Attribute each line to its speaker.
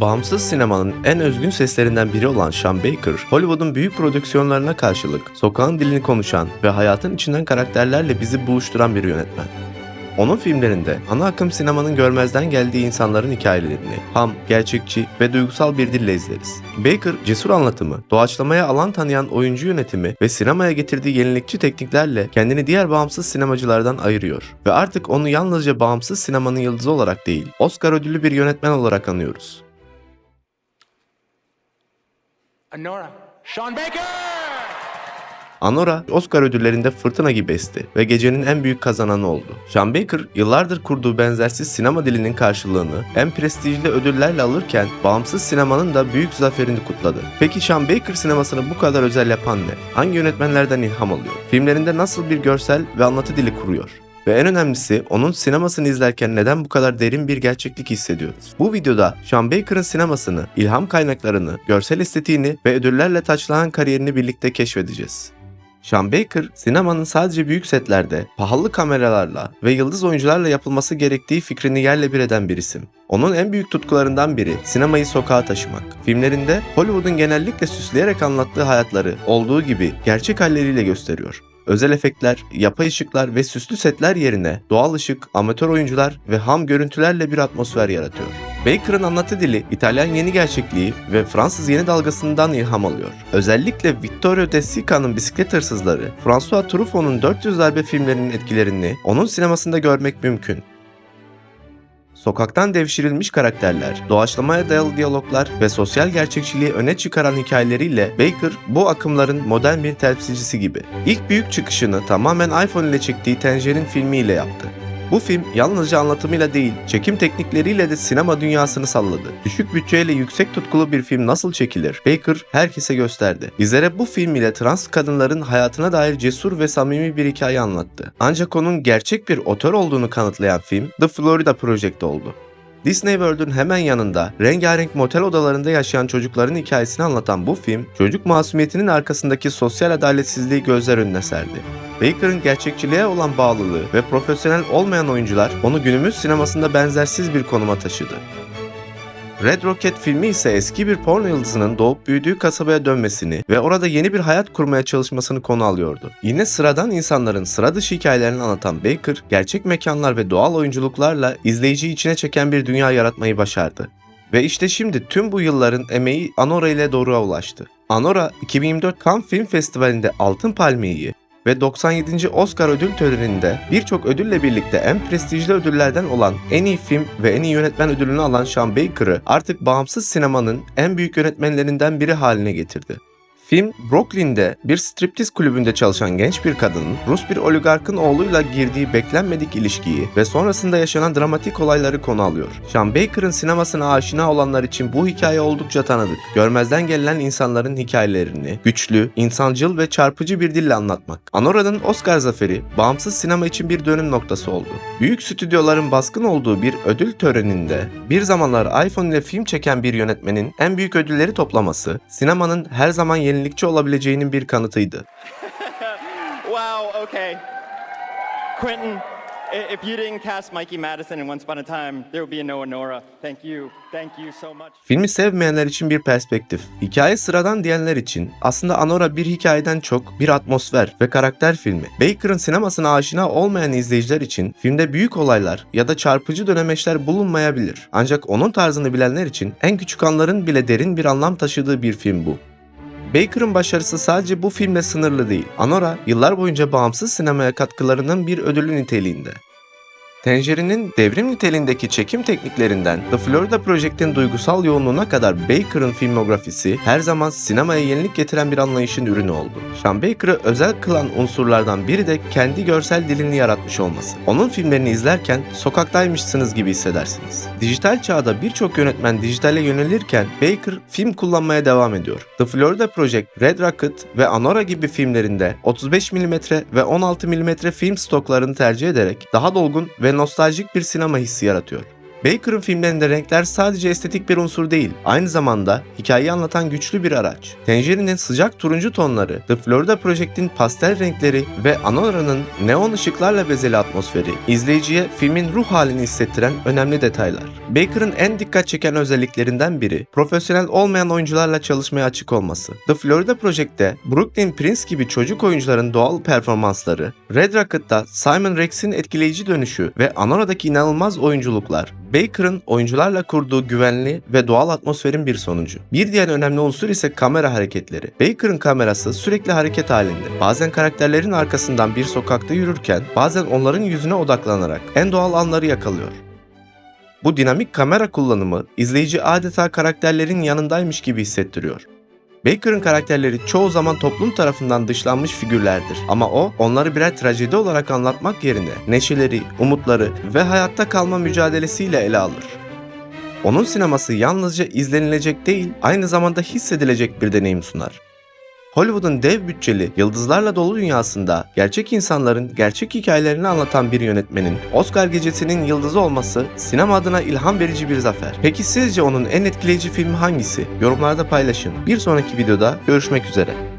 Speaker 1: Bağımsız sinemanın en özgün seslerinden biri olan Sean Baker, Hollywood'un büyük prodüksiyonlarına karşılık sokağın dilini konuşan ve hayatın içinden karakterlerle bizi buluşturan bir yönetmen. Onun filmlerinde ana akım sinemanın görmezden geldiği insanların hikayelerini ham, gerçekçi ve duygusal bir dille izleriz. Baker, cesur anlatımı, doğaçlamaya alan tanıyan oyuncu yönetimi ve sinemaya getirdiği yenilikçi tekniklerle kendini diğer bağımsız sinemacılardan ayırıyor. Ve artık onu yalnızca bağımsız sinemanın yıldızı olarak değil, Oscar ödüllü bir yönetmen olarak anıyoruz.
Speaker 2: Nora. Sean Baker!
Speaker 1: Anora, Oscar ödüllerinde fırtına gibi esti ve gecenin en büyük kazananı oldu. Sean Baker, yıllardır kurduğu benzersiz sinema dilinin karşılığını en prestijli ödüllerle alırken bağımsız sinemanın da büyük zaferini kutladı. Peki Sean Baker sinemasını bu kadar özel yapan ne? Hangi yönetmenlerden ilham alıyor? Filmlerinde nasıl bir görsel ve anlatı dili kuruyor? Ve en önemlisi onun sinemasını izlerken neden bu kadar derin bir gerçeklik hissediyoruz? Bu videoda Sean Baker'ın sinemasını, ilham kaynaklarını, görsel estetiğini ve ödüllerle taçlanan kariyerini birlikte keşfedeceğiz. Sean Baker, sinemanın sadece büyük setlerde, pahalı kameralarla ve yıldız oyuncularla yapılması gerektiği fikrini yerle bir eden bir isim. Onun en büyük tutkularından biri sinemayı sokağa taşımak. Filmlerinde Hollywood'un genellikle süsleyerek anlattığı hayatları olduğu gibi gerçek halleriyle gösteriyor. Özel efektler, yapay ışıklar ve süslü setler yerine doğal ışık, amatör oyuncular ve ham görüntülerle bir atmosfer yaratıyor. Baker'ın anlatı dili İtalyan yeni gerçekliği ve Fransız yeni dalgasından ilham alıyor. Özellikle Vittorio De Sica'nın Bisiklet Hırsızları, François Truffaut'un 400 darbe filmlerinin etkilerini onun sinemasında görmek mümkün. Sokaktan devşirilmiş karakterler, doğaçlamaya dayalı diyaloglar ve sosyal gerçekçiliği öne çıkaran hikayeleriyle Baker bu akımların modern bir temsilcisi gibi. İlk büyük çıkışını tamamen iPhone ile çektiği Tangerine filmiyle yaptı. Bu film yalnızca anlatımıyla değil, çekim teknikleriyle de sinema dünyasını salladı. Düşük bütçeyle yüksek tutkulu bir film nasıl çekilir? Baker herkese gösterdi. Bizlere bu film ile trans kadınların hayatına dair cesur ve samimi bir hikaye anlattı. Ancak onun gerçek bir otör olduğunu kanıtlayan film The Florida Project oldu. Disney World'ün hemen yanında rengarenk motel odalarında yaşayan çocukların hikayesini anlatan bu film, çocuk masumiyetinin arkasındaki sosyal adaletsizliği gözler önüne serdi. Baker'ın gerçekçiliğe olan bağlılığı ve profesyonel olmayan oyuncular onu günümüz sinemasında benzersiz bir konuma taşıdı. Red Rocket filmi ise eski bir porno yıldızının doğup büyüdüğü kasabaya dönmesini ve orada yeni bir hayat kurmaya çalışmasını konu alıyordu. Yine sıradan insanların sıra dışı hikayelerini anlatan Baker, gerçek mekanlar ve doğal oyunculuklarla izleyiciyi içine çeken bir dünya yaratmayı başardı. Ve işte şimdi tüm bu yılların emeği Anora ile doğruya ulaştı. Anora 2024 Cannes Film Festivali'nde Altın Palmiye'yi ve 97. Oscar ödül töreninde birçok ödülle birlikte en prestijli ödüllerden olan en iyi film ve en iyi yönetmen ödülünü alan Sean Baker'ı artık bağımsız sinemanın en büyük yönetmenlerinden biri haline getirdi. Film, Brooklyn'de bir striptiz kulübünde çalışan genç bir kadının Rus bir oligarkın oğluyla girdiği beklenmedik ilişkiyi ve sonrasında yaşanan dramatik olayları konu alıyor. Sean Baker'ın sinemasına aşina olanlar için bu hikaye oldukça tanıdık. Görmezden gelen insanların hikayelerini güçlü, insancıl ve çarpıcı bir dille anlatmak. Anora'nın Oscar zaferi bağımsız sinema için bir dönüm noktası oldu. Büyük stüdyoların baskın olduğu bir ödül töreninde bir zamanlar iPhone ile film çeken bir yönetmenin en büyük ödülleri toplaması sinemanın her zaman yenilikçi olabileceğinin bir kanıtıydı.
Speaker 2: Wow, okay. Quentin, if you didn't cast Mikey Madison in Once Upon a Time, there would be no Nora. Thank you. Thank you so much.
Speaker 1: Filmi sevmeyenler için bir perspektif. Hikaye sıradan diyenler için aslında Anora bir hikayeden çok bir atmosfer ve karakter filmi. Baker'ın sinemasına aşina olmayan izleyiciler için filmde büyük olaylar ya da çarpıcı dönemeçler bulunmayabilir. Ancak onun tarzını bilenler için en küçük anların bile derin bir anlam taşıdığı bir film bu. Baker'ın başarısı sadece bu filmle sınırlı değil. Anora yıllar boyunca bağımsız sinemaya katkılarının bir ödülü niteliğinde. Tangerine'in devrim niteliğindeki çekim tekniklerinden The Florida Project'in duygusal yoğunluğuna kadar Baker'ın filmografisi her zaman sinemaya yenilik getiren bir anlayışın ürünü oldu. Sean Baker'ı özel kılan unsurlardan biri de kendi görsel dilini yaratmış olması. Onun filmlerini izlerken sokaktaymışsınız gibi hissedersiniz. Dijital çağda birçok yönetmen dijitale yönelirken Baker film kullanmaya devam ediyor. The Florida Project, Red Rocket ve Anora gibi filmlerinde 35 mm ve 16 mm film stoklarını tercih ederek daha dolgun ve nostaljik bir sinema hissi yaratıyor. Baker'ın filmlerinde renkler sadece estetik bir unsur değil, aynı zamanda hikayeyi anlatan güçlü bir araç. Tangerine'in sıcak turuncu tonları, The Florida Project'in pastel renkleri ve Anora'nın neon ışıklarla bezeli atmosferi, izleyiciye filmin ruh halini hissettiren önemli detaylar. Baker'ın en dikkat çeken özelliklerinden biri, profesyonel olmayan oyuncularla çalışmaya açık olması. The Florida Project'te Brooklyn Prince gibi çocuk oyuncuların doğal performansları, Red Rocket'ta Simon Rex'in etkileyici dönüşü ve Anora'daki inanılmaz oyunculuklar, Baker'ın oyuncularla kurduğu güvenli ve doğal atmosferin bir sonucu. Bir diğer önemli unsur ise kamera hareketleri. Baker'ın kamerası sürekli hareket halinde. Bazen karakterlerin arkasından bir sokakta yürürken, bazen onların yüzüne odaklanarak en doğal anları yakalıyor. Bu dinamik kamera kullanımı izleyici adeta karakterlerin yanındaymış gibi hissettiriyor. Baker'ın karakterleri çoğu zaman toplum tarafından dışlanmış figürlerdir ama o onları birer trajedi olarak anlatmak yerine neşeleri, umutları ve hayatta kalma mücadelesiyle ele alır. Onun sineması yalnızca izlenilecek değil, aynı zamanda hissedilecek bir deneyim sunar. Hollywood'un dev bütçeli, yıldızlarla dolu dünyasında gerçek insanların gerçek hikayelerini anlatan bir yönetmenin Oscar gecesinin yıldızı olması sinema adına ilham verici bir zafer. Peki sizce onun en etkileyici filmi hangisi? Yorumlarda paylaşın. Bir sonraki videoda görüşmek üzere.